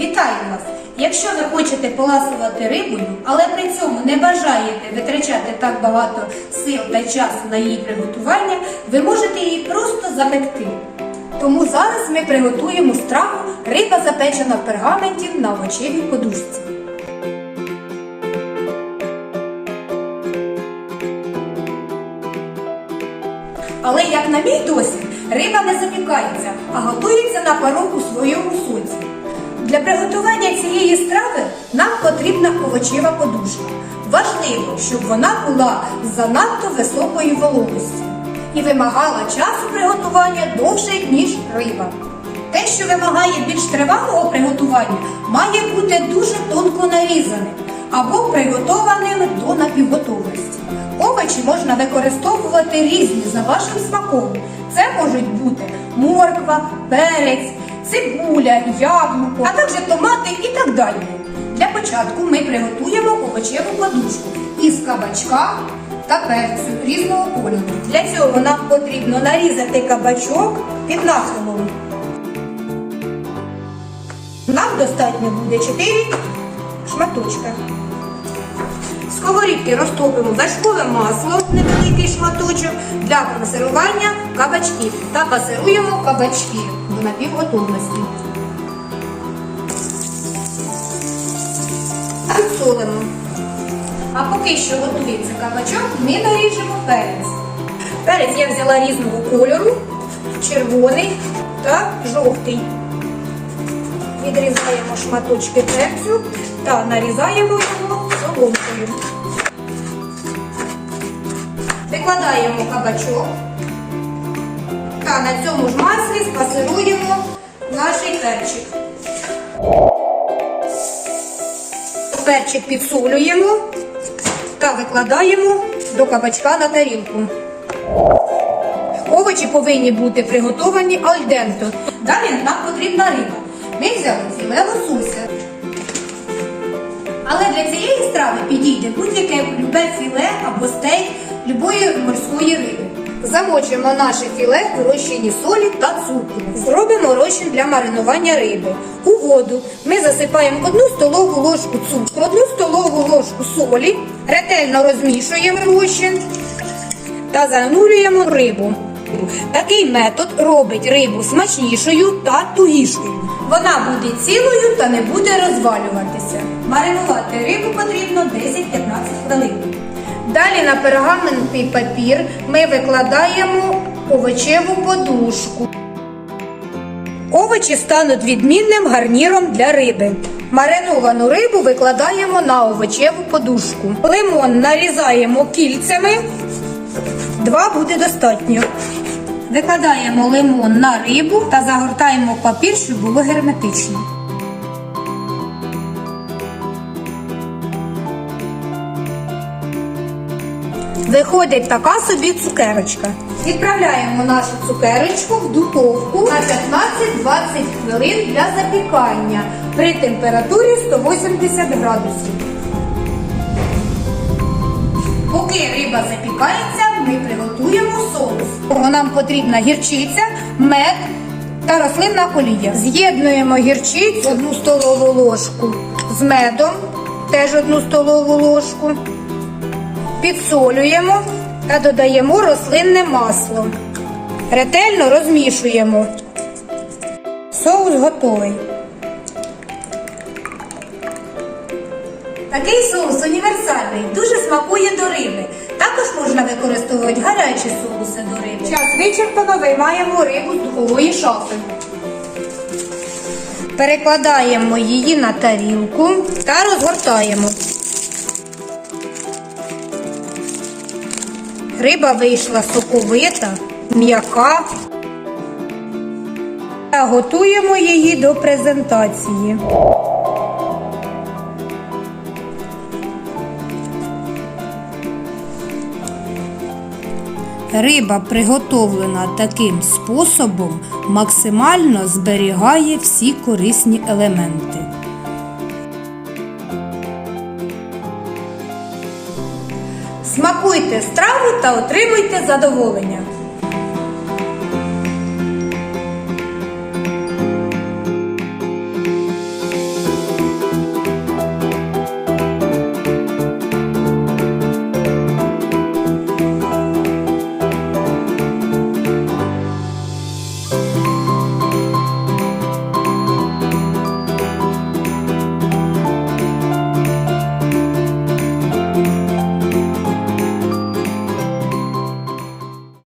Вітаю вас! Якщо ви хочете поласувати рибою, але при цьому не бажаєте витрачати так багато сил та часу на її приготування, ви можете її просто запекти. Тому зараз ми приготуємо страву риба запечена в пергаменті на овочевій подушці. Але як на мій досвід, риба не запікається, а готується на пару у своєму соці. Для приготування цієї страви нам потрібна овочева подушка. Важливо, щоб вона була занадто високої вологості і вимагала часу приготування довше, ніж риба. Те, що вимагає більш тривалого приготування, має бути дуже тонко нарізаним або приготованим до напівготовності. Овочі можна використовувати різні за вашим смаком. Це можуть бути морква, перець, цибуля, яблуко, а також томати і так далі. Для початку ми приготуємо овочеву подушку із кабачка та перцю різного кольору. Для цього нам потрібно нарізати кабачок під нахилом. Нам достатньо буде 4 шматочка. В сковорідки розтопимо вершкове масло, невеликий шматочок для консервування кабачків та пасируємо кабачки до напівготовності. Підсолимо. А поки що готується кабачок, ми наріжемо перець. Перець я взяла різного кольору, червоний та жовтий. Відрізаємо шматочки перцю та нарізаємо його соломкою. Викладаємо кабачок та на цьому ж маслі спасируємо наш перчик. Перчик підсолюємо та викладаємо до кабачка на тарілку. Овочі повинні бути приготовані альденто. Далі нам потрібна риба. Ми взяли філе лосося. Але для цієї страви підійде будь-яке любе філе або стейк любої морської риби. Замочимо наше філе в розчині солі та цукру. Зробимо розчин для маринування риби. У воду ми засипаємо одну столову ложку цукру, одну столову ложку солі, ретельно розмішуємо розчин та занурюємо рибу. Такий метод робить рибу смачнішою та тугішою. Вона буде цілою та не буде розвалюватися. Маринувати рибу потрібно 10-15 хвилин. Далі на пергаментний папір ми викладаємо овочеву подушку. Овочі стануть відмінним гарніром для риби. Мариновану рибу викладаємо на овочеву подушку. Лимон нарізаємо кільцями. Два буде достатньо. Викладаємо лимон на рибу та загортаємо папір, щоб було герметично. Виходить така собі цукерочка. Відправляємо нашу цукерочку в духовку на 15-20 хвилин для запікання при температурі 180 градусів. Поки риба запікається, ми приготуємо соус. Нам потрібна гірчиця, мед та рослинна олія. З'єднуємо гірчицю одну столову ложку з медом, теж одну столову ложку. Підсолюємо та додаємо рослинне масло. Ретельно розмішуємо. Соус готовий. Такий соус універсальний, дуже смакує до риби. Також можна використовувати гарячі соуси до риби. Час вичерпано, виймаємо рибу з духової шафи. Перекладаємо її на тарілку та розгортаємо. Риба вийшла соковита, м'яка. Та готуємо її до презентації. Риба, приготовлена таким способом, максимально зберігає всі корисні елементи. Смакуйте страву та отримуйте задоволення.